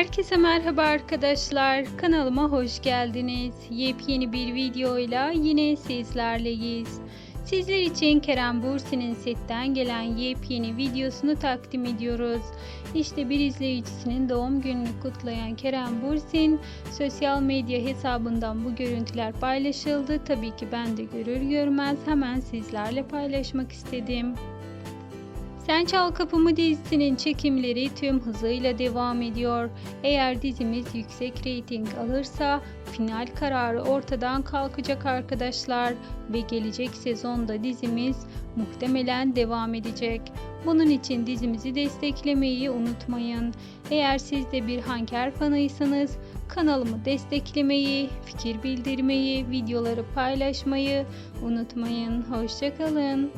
Herkese merhaba arkadaşlar. Kanalıma hoş geldiniz. Yepyeni bir videoyla yine sizlerleyiz. Sizler için Kerem Bursi'nin setten gelen yepyeni videosunu takdim ediyoruz. İşte bir izleyicisinin doğum gününü kutlayan Kerem Bursin sosyal medya hesabından bu görüntüler paylaşıldı. Tabii ki ben de görür görmez hemen sizlerle paylaşmak istedim. Sen Çal Kapımı dizisinin çekimleri tüm hızıyla devam ediyor. Eğer dizimiz yüksek reyting alırsa final kararı ortadan kalkacak arkadaşlar ve gelecek sezonda dizimiz muhtemelen devam edecek. Bunun için dizimizi desteklemeyi unutmayın. Eğer siz de bir Hanker fanıysanız kanalımı desteklemeyi, fikir bildirmeyi, videoları paylaşmayı unutmayın. Hoşçakalın.